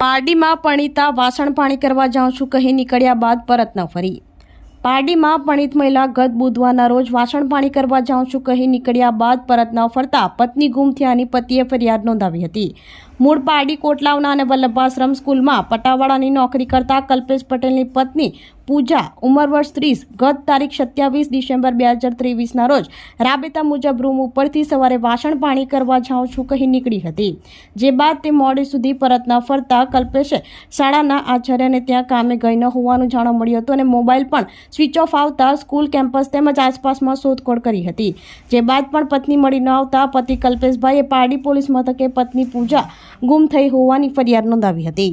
પારડીમાં પણિતા વાસણ પાણી કરવા જાઉં છું કહી નીકળ્યા બાદ પરત ન ફરી. પારડીમાં પણિત મહિલા ગત બુધવારના રોજ વાસણ પાણી કરવા જાઉં છું કહી નીકળ્યા બાદ પરત ન ફરતા પત્ની ગુમ થયાની પતિએ ફરિયાદ નોંધાવી હતી. મૂળ પારડી કોટલાવના અને વલ્લભાશ્રમ સ્કૂલમાં પટાવાળાની નોકરી કરતા કલ્પેશ પટેલની પત્ની પૂજા ઉંમર વર્ષ ત્રીસ, ગત તારીખ સત્યાવીસ ડિસેમ્બર બે હજાર ત્રેવીસના રોજ રાબેતા મુજબ રૂમ ઉપરથી સવારે વાસણ પાણી કરવા જાઉં છું કહી નીકળી હતી. જે બાદ તે મોડે સુધી પરત ન ફરતા કલ્પેશે શાળાના આચાર્યને ત્યાં કામે ગઈ ન હોવાનું જાણવા મળ્યું હતું અને મોબાઈલ પણ સ્વિચ ઓફ આવતા સ્કૂલ કેમ્પસ તેમજ આસપાસમાં શોધખોળ કરી હતી. જે બાદ પણ પત્ની મળી ન આવતા પતિ કલ્પેશભાઈએ પારડી પોલીસ મથકે પત્ની પૂજા ગુમ થઈ હોવાની ફરિયાદ નોંધાવી હતી.